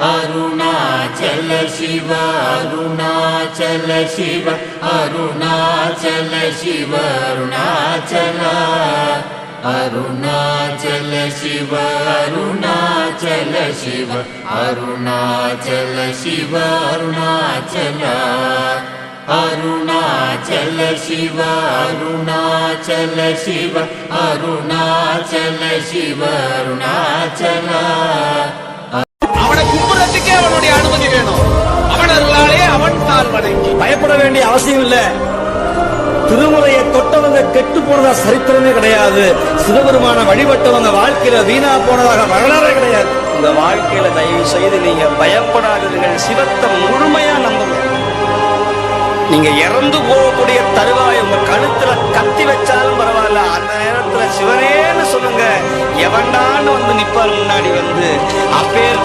अरुणाचल शिव अरुणाचल शिव अरुणाचल शिव अरुणाचल। अरुणाचल शिव अरुणाचल शिव अरुणाचल शिव अरुणाचल। अरुणाचल शिव अरुणाचल शिव अरुणाचल शिव शिवरुणाचना பயப்பட வேண்டிய அவசியம் இல்ல. திருமுறையை தொட்டவங்க கெட்டு போனதா சரித்திரமே கிடையாது. சிவபெருமான வழிபட்டவங்க வாழ்க்கையில வீணா போனதாக வரலாறே கிடையாது. இந்த வாழ்க்கையில தயவு செய்து நீங்க பயப்படாதீர்கள். சிவத்தை முழுமையா நம்புங்க. நீங்க இறந்து போகக்கூடிய தருவாய் உங்க கழுத்துல கத்தி வச்சாலும் பரவாயில்ல. அந்த நேரத்துல சிவனேன்னு சொல்லுங்க. எவன்டான்னு வந்து நிப்பார் முன்னாடி வந்து. அப்பேர்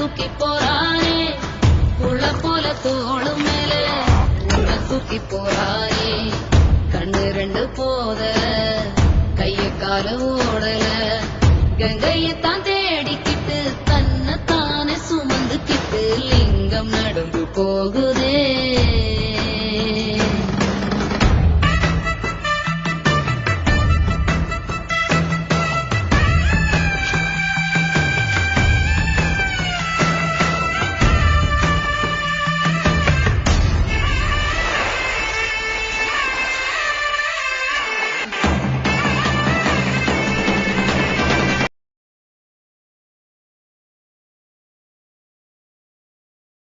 தூக்கி போறாரே. புள்ள போல தோளு மேல. உள்ள தூக்கி போறாரே. கண்ணு ரெண்டு போத கைய கால ஓடல. கங்கையத்தான் தேடிக்கிட்டு தன்னை தானே சுமந்துக்கிட்டு லிங்கம் நடந்து போகுதே.